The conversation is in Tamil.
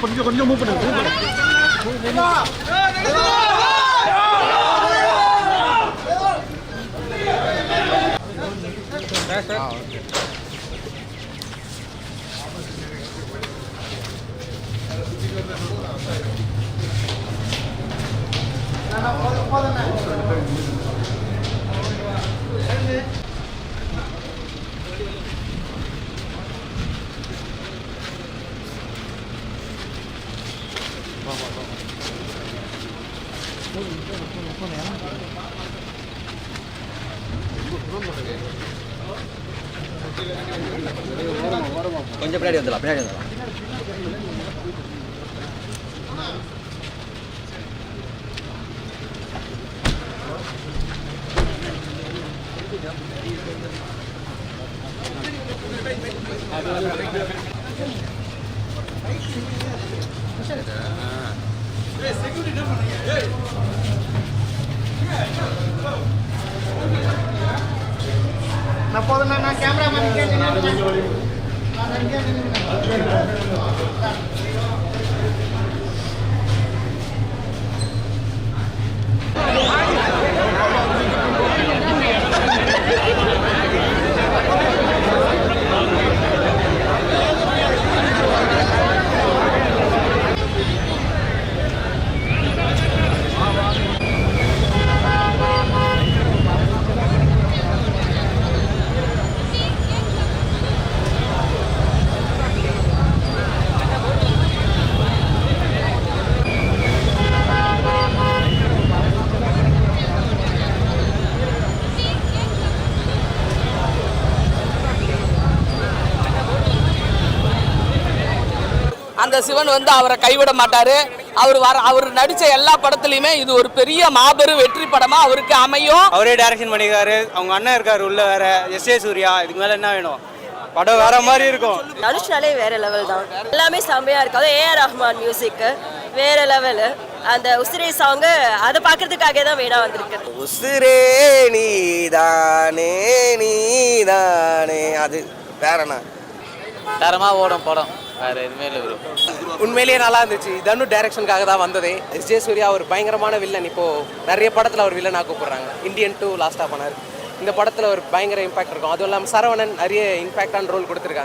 கொஞ்சம் கொஞ்சம் மூவ் பண்ணுங்க That's it. Oh, okay. கொஞ்சம் பின்னாடி வந்துடலாம் பின்னாடி வந்துடலாம். நான் போதும் நான் கேமராமேன் கேட்டேன். அந்த சிவன் வந்து அவரை கைவிட மாட்டாரு. அவர் வர அவர் நடிச்ச எல்லா படத்துலயுமே இது ஒரு பெரிய மாபெரும் வெற்றி படமா அவருக்கு அமையும். அவரே டைரக்ஷன் பண்ணிக்காரு அவங்க அண்ணன் இருக்காரு உள்ள வேற எஸ் ஏ சூர்யா இதுக்கு மேல என்ன வேணும்? படம் வேற மாதிரி இருக்கும். தனுஷ்னாலே வேற லெவல் தான். எல்லாமே செம்மையா இருக்கு. அதுவும் ஏஆர் ரஹ்மான் மியூசிக் வேற லெவல் அந்த உசிரை சாங் அதை பார்க்கறதுக்காக தான் வேணா வந்திருக்கு. உசுரே நீதானே நீதானே. அது வேறண்ணா தரமா ஓடும் படம். வேற எதுவுமே இல்லை ப்ரோ உண்மையிலேயே நல்லா இருந்துச்சு. தனு டைரக்ஷனுக்காக தான் வந்ததே. எஸ். ஜே. சூர்யா ஒரு பயங்கரமான வில்லன் இப்போ நிறைய படத்தில் அவர் வில்லனாக கூப்பிடுறாங்க. இந்தியன் டூ லாஸ்ட்டாக போனார் இந்த படத்தில் ஒரு பயங்கர இம்பாக்ட் இருக்கும். அதுவும் இல்லாமல் சரவணன் நிறைய இம்பாக்டான ரோல் கொடுத்துருக்காங்க.